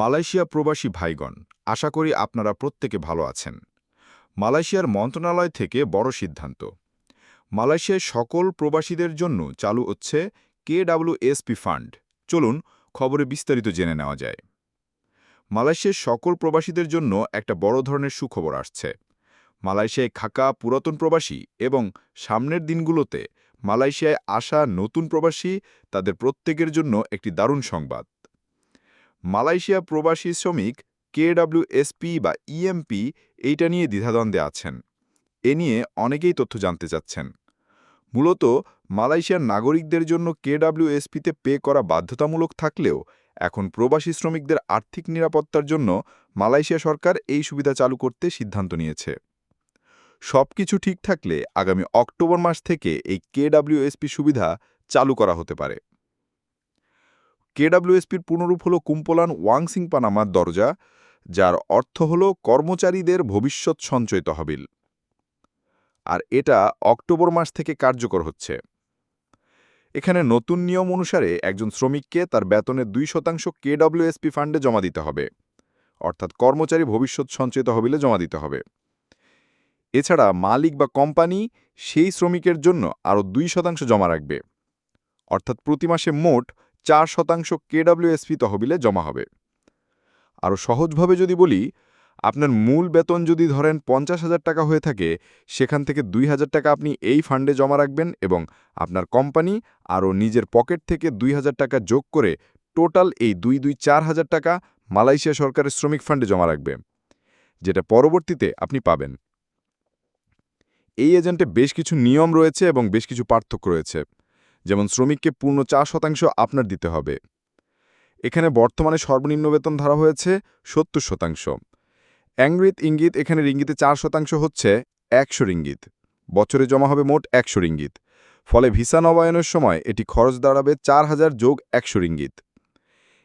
Malaysia প্রবাসী ভাইগণ, আশা করি আপনারা প্রত্যেকে ভালো আছেন। মালয়েশিয়ার মন্ত্রণালয় থেকে বড় সিদ্ধান্ত। মালয়েশিয়ায় সকল প্রবাসীদের জন্য চালু হচ্ছে কে কেডাব্লিউএসপি ফান্ড। চলুন খবরে বিস্তারিত জেনে নেওয়া যায়। মালয়েশিয়ার সকল প্রবাসীদের জন্য একটা বড় ধরনের সুখবর আসছে। মালয়েশিয়ায় খাকা পুরাতন প্রবাসী এবং সামনের দিনগুলোতে মালয়েশিয়ায় আসা নতুন প্রবাসী তাদের প্রত্যেকের জন্য একটি দারুণ সংবাদ। মালয়েশিয়া প্রবাসী শ্রমিক কেডাব্লিউএসপি বা ইএমপি এইটা নিয়ে দ্বিধাদ্বন্দ্বে আছেন। এ নিয়ে অনেকেই তথ্য জানতে চাচ্ছেন। মূলত মালয়েশিয়ার নাগরিকদের জন্য কেডাব্লিউএসপিতে পে করা বাধ্যতামূলক থাকলেও এখন প্রবাসী শ্রমিকদের আর্থিক নিরাপত্তার জন্য মালয়েশিয়া সরকার এই সুবিধা চালু করতে সিদ্ধান্ত নিয়েছে। সবকিছু ঠিক থাকলে আগামী অক্টোবর মাস থেকে এই কেডাব্লিউএসপি সুবিধা চালু করা হতে পারে। কেডাব্লিউএসপির পুনরূপ হল কুম্পলান ওয়াংসিং পানামার দরজা, যার অর্থ হল কর্মচারীদের ভবিষ্যৎ সঞ্চয় তহবিল আর এটা অক্টোবর মাস থেকে কার্যকর হচ্ছে। এখানে নতুন নিয়ম অনুসারে একজন শ্রমিককে তার বেতনের দুই শতাংশ কেডব্লিউএসপি ফান্ডে জমা দিতে হবে, অর্থাৎ কর্মচারী ভবিষ্যৎ সঞ্চয় তহবিলে জমা দিতে হবে। এছাড়া মালিক বা কোম্পানি সেই শ্রমিকের জন্য আরও দুই শতাংশ জমা রাখবে, অর্থাৎ প্রতি মাসে মোট চার শতাংশ কেডব্লিউএসপি তহবিলে জমা হবে। আরও সহজভাবে যদি বলি, আপনার মূল বেতন যদি ধরেন পঞ্চাশ হাজার টাকা হয়ে থাকে, সেখান থেকে দুই হাজার টাকা আপনি এই ফান্ডে জমা রাখবেন এবং আপনার কোম্পানি আরও নিজের পকেট থেকে দুই হাজার টাকা যোগ করে টোটাল এই দুই দুই চার হাজার টাকা মালয়েশিয়া সরকারের শ্রমিক ফান্ডে জমা রাখবে, যেটা পরবর্তীতে আপনি পাবেন। এই এজেন্টে বেশ কিছু নিয়ম রয়েছে এবং বেশ কিছু পার্থক্য রয়েছে। যেমন শ্রমিককে পূর্ণ চার শতাংশ আপনার দিতে হবে। এখানে বর্তমানে সর্বনিম্ন বেতন ধরা হয়েছে সত্তর শতাংশ। অ্যাংরিত ইঙ্গিত এখানে রিঙ্গিতে চার শতাংশ হচ্ছে একশো রিঙ্গিত। বছরে জমা হবে মোট একশো রিঙ্গিত। ফলে ভিসা নবায়নের সময় এটি খরচ দাঁড়াবে চার হাজার যোগ একশো রিঙ্গিত।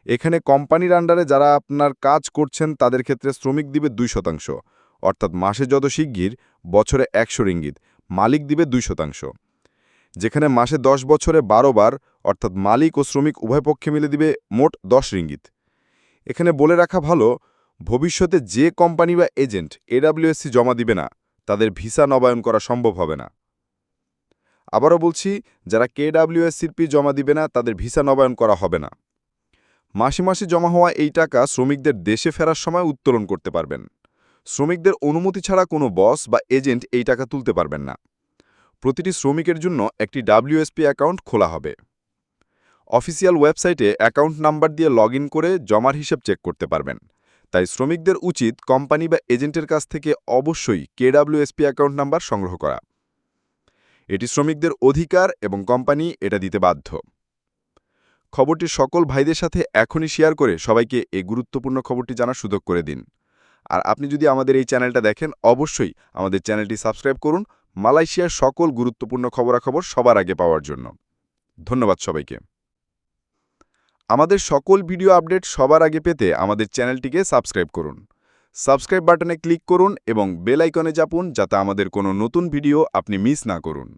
এখানে কোম্পানির আন্ডারে যারা আপনার কাজ করছেন, তাদের ক্ষেত্রে শ্রমিক দিবে দুই শতাংশ। অর্থাৎ মাসে যত শিগগির, বছরে একশো রিঙ্গিত। মালিক দিবে দুই শতাংশ। যেখানে মাসে দশ বছরে বারো বার, অর্থাৎ মালিক ও শ্রমিক উভয় পক্ষে মিলে দিবে মোট দশ রিঙ্গিত। এখানে বলে রাখা ভালো, ভবিষ্যতে যে কোম্পানি বা এজেন্ট এডাব্লিউএসসি জমা দিবে না, তাদের ভিসা নবায়ন করা সম্ভব হবে না। আবারও বলছি, যারা কেডাব্লিউএসসির পি জমা দিবে না, তাদের ভিসা নবায়ন করা হবে না। মাসে মাসে জমা হওয়া এই টাকা শ্রমিকদের দেশে ফেরার সময় উত্তোলন করতে পারবেন। শ্রমিকদের অনুমতি ছাড়া কোনো বস বা এজেন্ট এই টাকা তুলতে পারবেন না। প্রতিটি শ্রমিকের জন্য একটি ডাব্লিউএসপি অ্যাকাউন্ট খোলা হবে। অফিসিয়াল ওয়েবসাইটে অ্যাকাউন্ট নাম্বার দিয়ে লগ করে জমার হিসেব চেক করতে পারবেন। তাই শ্রমিকদের উচিত কোম্পানি বা এজেন্টের কাছ থেকে অবশ্যই কেডাব্লিউএসপি অ্যাকাউন্ট নাম্বার সংগ্রহ করা। এটি শ্রমিকদের অধিকার এবং কোম্পানি এটা দিতে বাধ্য। খবরটি সকল ভাইদের সাথে এখনই শেয়ার করে সবাইকে এই গুরুত্বপূর্ণ খবরটি জানার সুযোগ করে দিন। আর আপনি যদি আমাদের এই চ্যানেলটা দেখেন, অবশ্যই আমাদের চ্যানেলটি সাবস্ক্রাইব করুন মালয়েশিয়ার সকল গুরুত্বপূর্ণ খবরাখবর সবার আগে পাওয়ার জন্য। ধন্যবাদ সবাইকে। আমাদের সকল ভিডিও আপডেট সবার আগে পেতে আমাদের চ্যানেলটিকে সাবস্ক্রাইব করুন। সাবস্ক্রাইব বাটনে ক্লিক করুন এবং বেল আইকনে চাপুন যাতে আমাদের কোনো নতুন ভিডিও আপনি মিস না করুন।